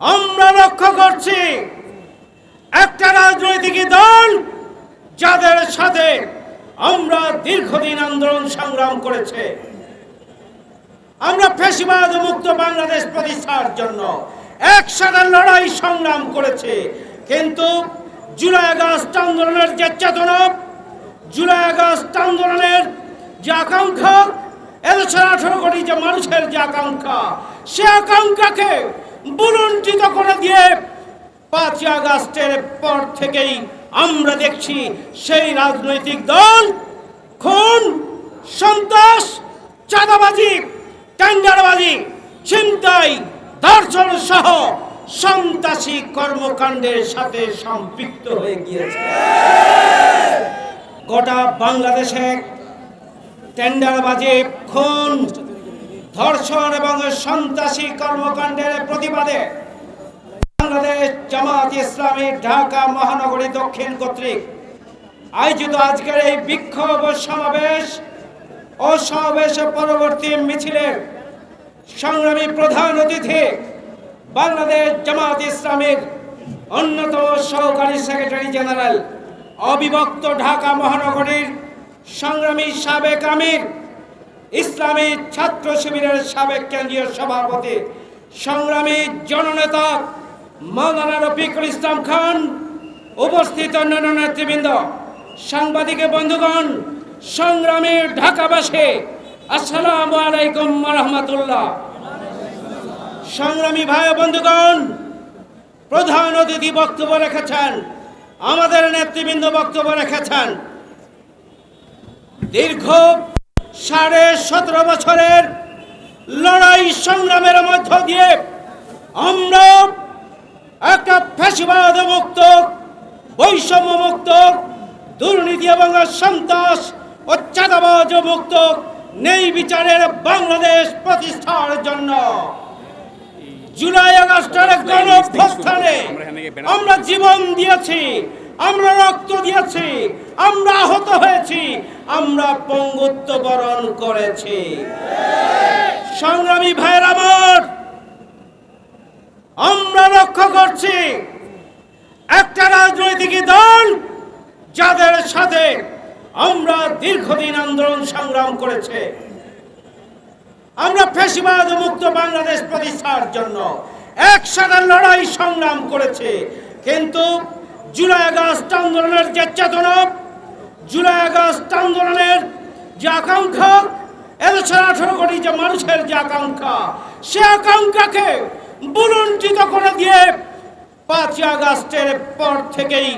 আমরা লক্ষ্য করছি একটা রাজনৈতিক দল যাদের সাথে আমরা দীর্ঘদিন আন্দোলন সংগ্রাম করেছে। আমরা ফেসিবাদ মুক্ত বাংলাদেশ প্রতিষ্ঠার জন্য একসাথে লড়াই সংগ্রাম করেছে। কিন্তু জুলাই আগস্ট আন্দোলনের যে চেতনা, জুলাই আগস্ট আন্দোলনের যে আকাঙ্ক্ষা, এদেশের আঠারো কোটি যে মানুষের যে আকাঙ্ক্ষা, সে আকাঙ্ক্ষাকে বুলন্টিত করে দিয়ে পাঁচই আগস্টের পর থেকেই আমরা দেখছি সেই রাজনৈতিক দল, খুন, সন্ত্রাস, চাঁদাবাজি টেন্ডারবাজি ছিনতাই, ধর্ষণ সহ সন্ত্রাসী কর্মকাণ্ডের সাথে সম্পৃক্ত হয়ে গিয়েছে। গোটা বাংলাদেশে টেন্ডারবাজি খুন ধর্ষণ এবং সন্ত্রাসী কর্মকাণ্ডের প্রতিবাদে বাংলাদেশ জামাত ইসলামী ঢাকা মহানগরী দক্ষিণ কর্তৃক আয়োজিত আজকের এই বিক্ষোভ সমাবেশ ও সমাবেশ পরবর্তী মিছিলের সংগ্রামী প্রধান অতিথি বাংলাদেশ জামাত ইসলামের অন্যতম সহকারী সেক্রেটারি জেনারেল অবিভক্ত ঢাকা মহানগরীর সংগ্রামী সাবেক আমির ইসলামী ছাত্র শিবিরের সাবেক কেন্দ্রীয় সভাপতি, সংগ্রামী জননেতা মৌলানা রফিকুল ইসলাম খান, উপস্থিত অন্যান্য নেতৃবৃন্দ, সাংবাদিক বন্ধুগণ, সংগ্রামী ঢাকাবাসী, আসসালামু আলাইকুম রহমতুল্লাহ। সংগ্রামী ভাই বন্ধুগণ, প্রধান অতিথি বক্তব্য রেখেছেন, আমাদের নেতৃবৃন্দ বক্তব্য রেখেছেন। দীর্ঘ সাড়ে সতেরো বছরের লড়াই সংগ্রামের মধ্য দিয়ে আমরা একটা ফ্যাসিবাদ মুক্ত বৈষম্য মুক্ত দুর্নীতি এবং সন্ত্রাস ও চাঁদাবাজ মুক্ত নেই বিচারের বাংলাদেশ প্রতিষ্ঠার জন্য। জুলাই আগস্টের গণঅভ্যুত্থানে আমরা জীবন দিয়েছি। আমরা রক্ত দিয়েছি, আমরা আহত হয়েছি, আমরা পঙ্গুত্ব বরণ করেছি। সংগ্রামী ভাইয়ের আমার আমরা লক্ষ্য করছি একটা রাজনৈতিক দল যাদের সাথে আমরা দীর্ঘদিন আন্দোলন সংগ্রাম করেছে। আমরা ফেসিবাদ মুক্ত বাংলাদেশ প্রতিষ্ঠার জন্য একসাথে লড়াই সংগ্রাম করেছে। কিন্তু জুলাই আগস্ট আন্দোলনের যে চেতনা জুলাই আগস্ট আন্দোলনের যে আকাঙ্ক্ষা, এদেশের আঠারো কোটি যে মানুষের যে আকাঙ্ক্ষা, সে আকাঙ্ক্ষাকে বুলন্টিত করে দিয়ে পাঁচই আগস্টের পর থেকেই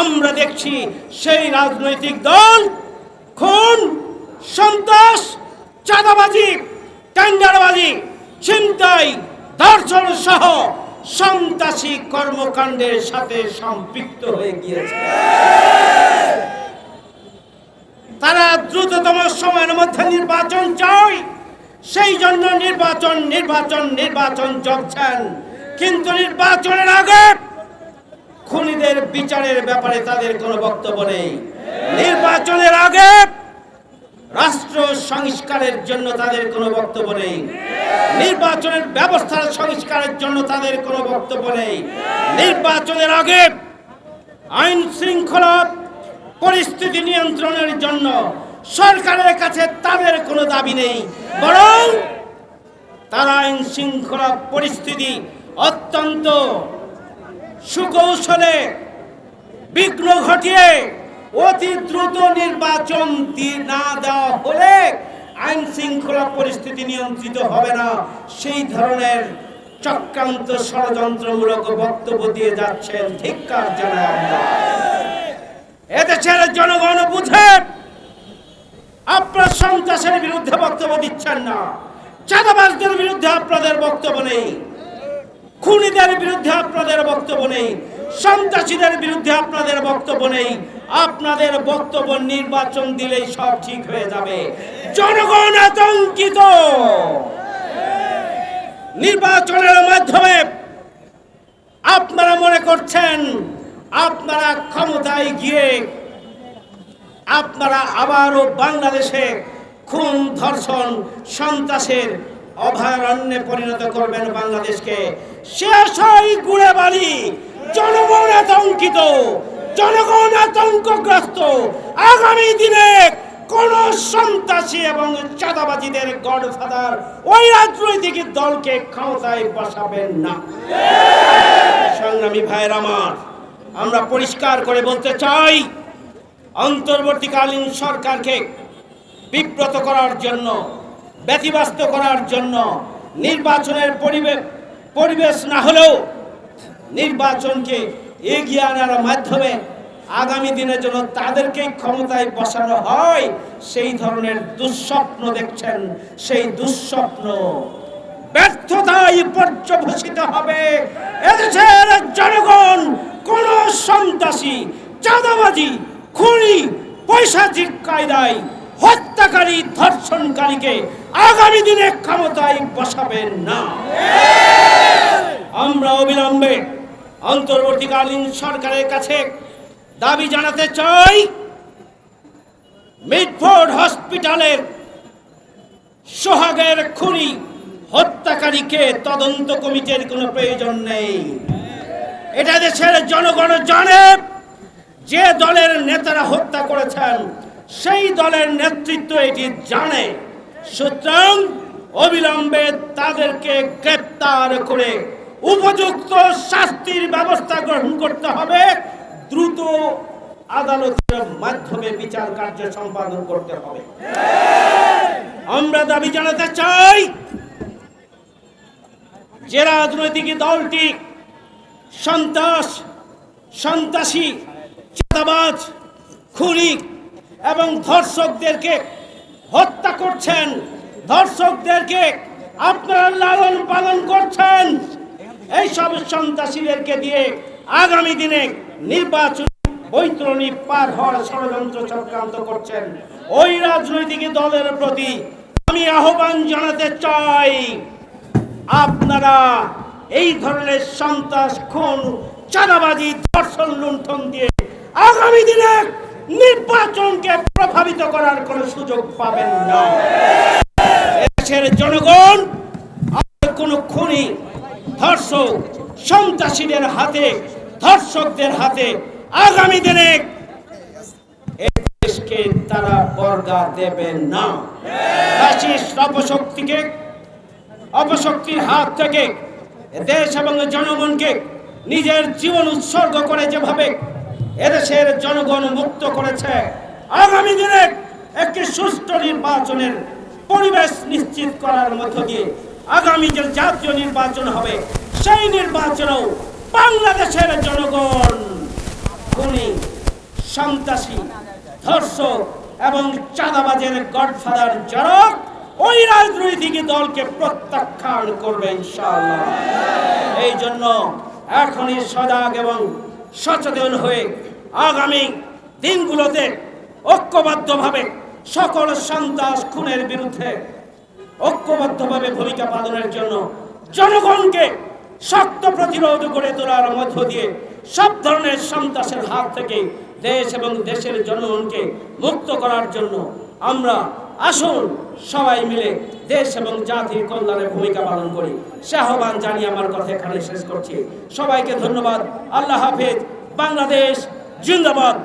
আমরা দেখছি সেই রাজনৈতিক দল খুন, সন্ত্রাস, চাঁদাবাজি টেন্ডারবাজি ছিনতাই, ধর্ষণ সহ সন্ত্রাসী কর্মকাণ্ডের সাথে সম্পৃক্ত হয়ে গিয়েছে। তারা দ্রুততম সময়ের মধ্যে নির্বাচন চায়, সেই জন্য নির্বাচন নির্বাচন নির্বাচন চলছেন। কিন্তু নির্বাচনের আগে খুনিদের বিচারের ব্যাপারে তাদের কোনো বক্তব্য নেই। নির্বাচনের আগে রাষ্ট্র সংস্কারের জন্য তাদের কোনো বক্তব্য নেই। নির্বাচনের ব্যবস্থার সংস্কারের জন্য তাদের কোনো বক্তব্য নেই। নির্বাচনের আগে আইন শৃঙ্খলা পরিস্থিতি নিয়ন্ত্রণের জন্য সরকারের কাছে তাদের কোনো দাবি নেই। বরং তারা আইন শৃঙ্খলা পরিস্থিতি অত্যন্ত সুকৌশলে বিঘ্ন ঘটিয়ে অতি দ্রুত নির্বাচন না দেওয়া হলে আইন শৃঙ্খলা পরিস্থিতি নিয়ন্ত্রিত হবে না। সেই ধরনের চক্রান্ত ষড়যন্ত্রমূলক বক্তব্য দিয়ে যাচ্ছেন ধিক্কার জানায় আমরা। এদেশের জনগণ বুঝে, আপনার সন্ত্রাসের বিরুদ্ধে বক্তব্য দিচ্ছেন না। চাঁদাবাজদের বিরুদ্ধে আপনাদের বক্তব্য নেই। খুনিদের বিরুদ্ধে আপনাদের বক্তব্য নেই। সন্ত্রাসীদের বিরুদ্ধে আপনাদের বক্তব্য নেই। আপনাদের বক্তব্য নির্বাচন দিলেই সব ঠিক হয়ে যাবে। জনগণ আতঙ্কিত। নির্বাচনের মাধ্যমে আপনারা মনে করছেন আপনারা ক্ষমতায় গিয়ে আপনারা আবারও বাংলাদেশে খুন, ধর্ষণ, সন্ত্রাসের অভয়ারণ্যে পরিণত করবেন বাংলাদেশকে। শেষ হয় গুড়ে বাড়ি জনগণ আতঙ্কিত। জনগণ আতঙ্কগ্রস্ত। আগামী দিনে কোন সন্ত্রাসী এবং চাঁদাবাজিদের গডফাদার ওই রাজনৈতিক দলকে ক্ষমতায় বসাবেন না। সংগ্রামী ভাইয়ের আমার, আমরা পরিষ্কার করে বলতে চাই, অন্তর্বর্তীকালীন সরকারকে বিব্রত করার জন্য, ব্যতিব্যস্ত করার জন্য নির্বাচনের পরিবেশ পরিবেশ না হলেও নির্বাচনকে এগিয়ে আনার মাধ্যমে আগামী দিনের জন্য তাদেরকেই ক্ষমতায় বসানো হয়। সেই ধরনের দুঃস্বপ্ন দেখছেন, সেই দুঃস্বপ্ন ব্যর্থতায় পর্যবসিত হবে। এদেশের জনগণ, কোন সন্ত্রাসী, চাঁদাবাজি, খুনি পৈশাচিক কায়দায় হত্যাকারী, ধর্ষণকারীকে আগামী দিনে ক্ষমতায় বসাবেন না। আমরা অবিলম্বে অন্তর্বর্তীকালীন সরকারের কাছে দাবি জানাতে চাই, মিডফোর্ড হসপিটালের সোহাগের খুনি হত্যাকারীকে তদন্ত কমিটির কোনো প্রয়োজন নেই। এটা দেশের জনগণ জানে, যে দলের নেতারা হত্যা করেছেন, সেই দলের নেতৃত্ব এটি জানে। সুতরাং অবিলম্বে তাদেরকে গ্রেপ্তার করে উপযুক্ত শাস্তির ব্যবস্থা গ্রহণ করতে হবে। দ্রুত আদালতের মাধ্যমে বিচার কার্য সম্পাদন করতে হবে। আমরা দাবি জানাতে চাই, যে রাজনৈতিক দলটি সন্ত্রাস, সন্ত্রাসী, চাঁদাবাজ, খুনি এবং ধর্ষকদেরকে হত্যা করছেন, ধর্ষকদেরকে আপনারা লালন পালন করছেন। এই সব সন্ত্রাসীদেরকে দিয়ে আগামী দিনে নির্বাচন বৈতরণী পার হওয়ার ষড়যন্ত্র চক্রান্ত করছেন। ওই রাজনৈতিক দলের প্রতি আমি আহ্বান জানাতে চাই, আপনারা এই ধরনের সন্ত্রাস, খুন, চাঁদাবাজি, ধর্ষণ, লুণ্ঠন দিয়ে আগামী দিনে নির্বাচনকে প্রভাবিত করার কোনো সুযোগ পাবেন না। দেশের জনগণ আর কোনো খুনি ধর্ষক সন্ত্রাসীদের হাতে, ধর্ষকদের হাতে আগামী দিনে দেশকে তারা বর্গা দেবে না। ফ্যাসিস্ট অপশক্তিকে, অপশক্তির হাত থেকে দেশ এবং জনগণকে নিজের জীবন উৎসর্গ করে যেভাবে এদেশের জনগণ মুক্ত করেছে, আগামী দিনে একটি সুষ্ঠু নির্বাচনের পরিবেশ নিশ্চিত করার মধ্য দিয়ে আগামী যে জাতীয় নির্বাচন হবে, সেই নির্বাচনেও বাংলাদেশের জনগণ খুনি, সন্ত্রাসী, ধর্ষক এবং চাঁদাবাজের গডফাদার জনক ওই রাজনৈতিক দলকে প্রত্যাখ্যান করবে ইনশাআল্লাহ। এই জন্য এখনই সজাগ এবং সচেতন হয়ে আগামী দিনগুলোতে ঐক্যবদ্ধভাবে সকল সন্ত্রাস খুনের বিরুদ্ধে ঐক্যবদ্ধভাবে ভূমিকা পালনের জন্য জনগণকে শক্ত প্রতিরোধ করে তোলার মধ্য দিয়ে সব ধরনের সন্ত্রাসের হাত থেকে দেশ এবং দেশের জনগণকে মুক্ত করার জন্য আমরা আসুন সবাই মিলে দেশ এবং জাতির কল্যাণে ভূমিকা পালন করি। সে আহ্বান জানিয়ে আমার কথা এখানে শেষ করছি। সবাইকে ধন্যবাদ। আল্লাহ হাফেজ। বাংলাদেশ জিন্দাবাদ।